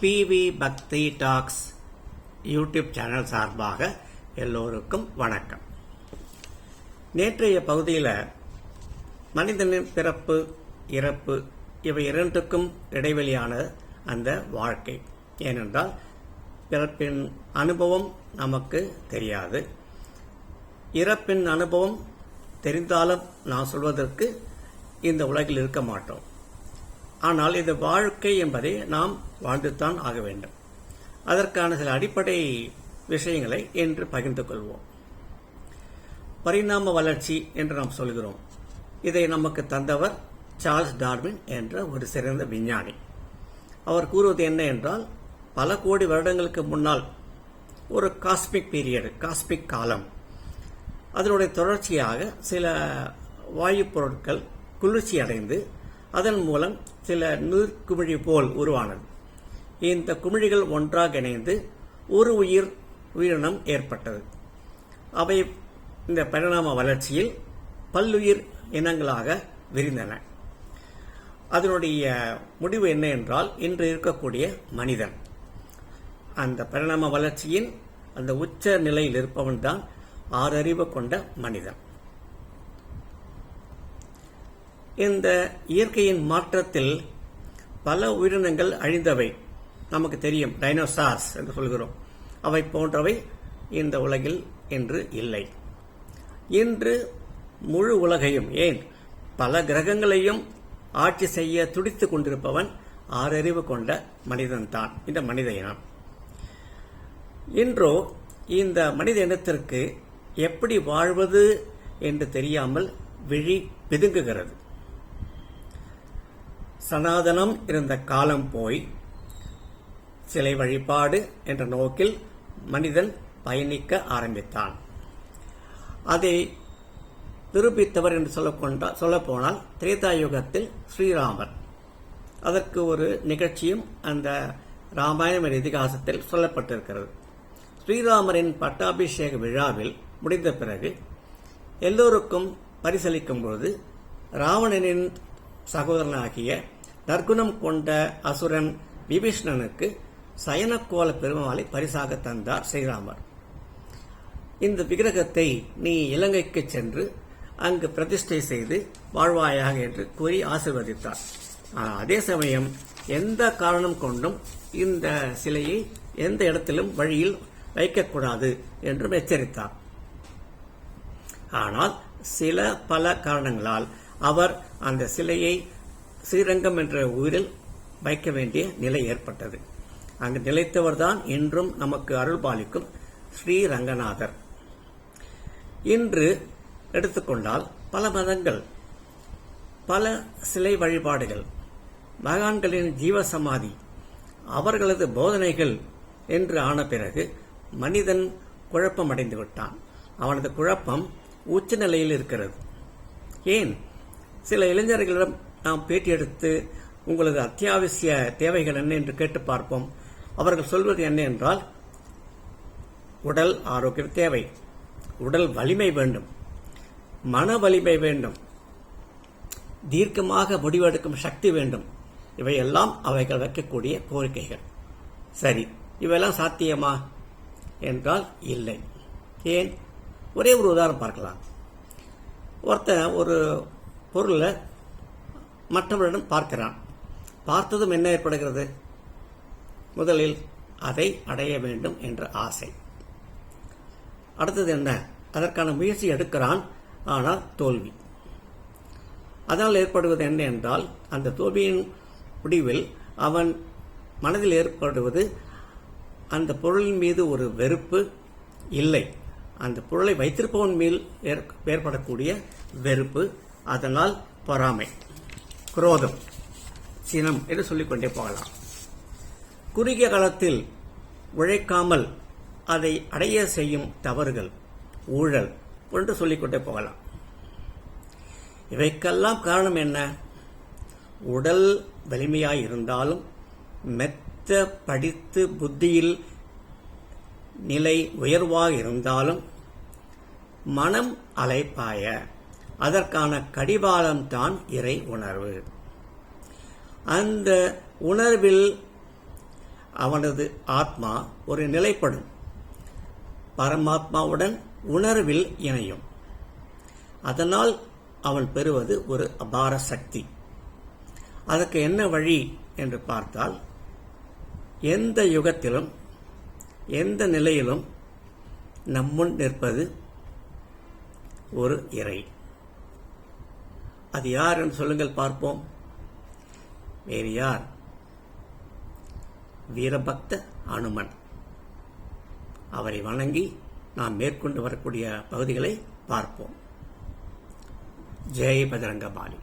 PV பக்தி tax YouTube channel சார்பாக எல்லோருக்கும் வணக்கம். நேற்றைய பகுதியில் மனிதனின் பிறப்பு இறப்பு இவை இரண்டுக்கும் இடைவெளியான அந்த வாழ்க்கை. ஏனென்றால் பிறப்பின் அனுபவம் நமக்கு தெரியாது. இறப்பின் அனுபவம் தெரிந்தாலும் நான் சொல்வதற்கு இந்த உலகில் இருக்க மாட்டோம். ஆனால் இது வாழ்க்கை என்பதை நாம் வாழ்ந்துத்தான் ஆக வேண்டும். அதற்கான சில அடிப்படை விஷயங்களை இன்று பகிர்ந்து கொள்வோம். பரிணாம வளர்ச்சி என்று நாம் சொல்கிறோம். இதை நமக்கு தந்தவர் சார்ல்ஸ் டார்வின் என்ற ஒரு சிறந்த விஞ்ஞானி. அவர் கூறுவது என்ன என்றால் பல கோடி வருடங்களுக்கு முன்னால் ஒரு காஸ்மிக் பீரியடு காஸ்மிக் காலம் அதனுடைய தொடர்ச்சியாக சில வாயுப் பொருட்கள் குளிர்ச்சி அடைந்து அதன் மூலம் சில நீர்க்குமிழி போல் உருவானது. இந்த குமிழிகள் ஒன்றாக இணைந்து ஒரு உயிர் உயிரினம் ஏற்பட்டது. அவை இந்த பரிணாம வளர்ச்சியில் பல்லுயிர் இனங்களாக விரிந்தன. அதனுடைய முடிவு என்ன என்றால் இன்று இருக்கக்கூடிய மனிதன். அந்த பரிணாம வளர்ச்சியின் அந்த உச்ச நிலையில் இருப்பவன் தான் ஆறறிவு கொண்ட மனிதன். இந்த இயற்கையின் மாற்றத்தில் பல உயிரினங்கள் அழிந்தவை. நமக்கு தெரியும் டைனோசார்ஸ் என்று சொல்கிறோம். அவை போன்றவை இந்த உலகில் இன்று இல்லை. இன்று முழு உலகையும் ஏன்? பல கிரகங்களையும் ஆட்சி செய்ய துடித்துக் கொண்டிருப்பவன் ஆறறிவு கொண்ட மனிதன்தான். இந்த மனித இனம் இன்றோ இந்த மனித இனத்திற்கு எப்படி வாழ்வது என்று தெரியாமல் விழி பிதுங்குகிறது. சனாதனம் இருந்த காலம் போய் சிலை வழிபாடு என்ற நோக்கில் மனிதன் பயணிக்க ஆரம்பித்தான். அதை நிரூபித்தவர் என்று சொல்லக்கொண்டா சொல்லப்போனால் திரேதாயுகத்தில் ஸ்ரீராமர். அதற்கு ஒரு நிகழ்ச்சியும் அந்த ராமாயணம் இதிகாசத்தில் சொல்லப்பட்டிருக்கிறது. ஸ்ரீராமரின் பட்டாபிஷேக விழாவில் முடிந்த பிறகு எல்லோருக்கும் பரிசளிக்கும் பொழுது ராவணனின் சகோதரனாகிய நற்குணம் கொண்ட அசுரன் விபீஷ்ணனுக்கு சயனக்கோல பெருமாளை பரிசாக தந்தார் ஸ்ரீராமர். இந்த விக்கிரகத்தை நீ இலங்கைக்கு சென்று அங்கு பிரதிஷ்டை செய்து வாழ்வாயாக என்று கூறி ஆசிர்வதித்தார். ஆனால் அதே சமயம் எந்த காரணம் கொண்டும் இந்த சிலையை எந்த இடத்திலும் வழியில் வைக்கக்கூடாது என்றும் எச்சரித்தார். ஆனால் சில பல காரணங்களால் அவர் அந்த சிலையை ஸ்ரீரங்கம் என்ற ஊரில் வைக்க வேண்டிய நிலை ஏற்பட்டது. அங்கு நிலைத்தவர்தான் இன்றும் நமக்கு அருள் பாலிக்கும் ஸ்ரீரங்கநாதர். இன்று எடுத்துக்கொண்டால் பல மதங்கள் பல சிலை வழிபாடுகள் மகான்களின் ஜீவசமாதி அவர்களது போதனைகள் என்று ஆன பிறகு மனிதன் குழப்பமடைந்து விட்டான் அவனது குழப்பம் உச்ச நிலையில் இருக்கிறது. ஏன்? சில இளைஞர்களிடம் நாம் பேட்டி எடுத்து உங்களது அத்தியாவசிய தேவைகள் என்ன? என்று கேட்டு பார்ப்போம். அவர்கள் சொல்வது என்ன என்றால் உடல் ஆரோக்கியம் தேவை. உடல் வலிமை வேண்டும். மன வலிமை வேண்டும். தீர்க்கமாக முடிவெடுக்கும் சக்தி வேண்டும். இவையெல்லாம் அவைகள் வைக்கக்கூடிய கோரிக்கைகள். சரி இவையெல்லாம் சாத்தியமா? என்றால் இல்லை. ஏன்? ஒரே ஒரு உதாரணம் பார்க்கலாம். ஒருத்தன் ஒரு பொருளை மற்றவரிடம் பார்க்கிறான். பார்த்ததும் என்ன ஏற்படுகிறது? முதலில் அதை அடைய வேண்டும் என்ற ஆசை. அடுத்தது என்ன? அதற்கான முயற்சி எடுக்கிறான் ஆனால் தோல்வி. அதனால் ஏற்படுவது என்ன என்றால் அந்த தோல்வியின் முடிவில் அவன் மனதில் ஏற்படுவது அந்த பொருளின் மீது ஒரு வெறுப்பு இல்லை. அந்த பொருளை வைத்திருப்பவன் மேல் ஏற்படக்கூடிய வெறுப்பு அதனால் பொறாமை குரோதம் சினம் என்று சொல்லிக்கொண்டே போகலாம். குறுகிய காலத்தில் உழைக்காமல் அதை அடைய செய்யும் தவறுகள் ஊழல் என்று சொல்லிக்கொண்டே போகலாம். இவைக்கெல்லாம் காரணம் என்ன? உடல் வலிமையாய் இருந்தாலும் மெத்த படித்து புத்தியில் நிலை உயர்வாக இருந்தாலும் மனம் அலைப்பாய. அதற்கான கடிவாளம்தான் இறை உணர்வு. அந்த உணர்வில் அவனது ஆத்மா ஒரு நிலைப்படும். பரமாத்மாவுடன் உணர்வில் இணையும். அதனால் அவன் பெறுவது ஒரு அபார சக்தி. அதற்கு என்ன வழி என்று பார்த்தால் எந்த யுகத்திலும் எந்த நிலையிலும் நம்முன் நிற்பது ஒரு இறை. அது யார் என்று சொல்லுங்கள் பார்ப்போம். வேறு யார்? வீரபக்த அனுமன். அவரை வணங்கி நாம் மேற்கொண்டு வரக்கூடிய பகுதிகளை பார்ப்போம். ஜெய் பஜரங்கபாலி.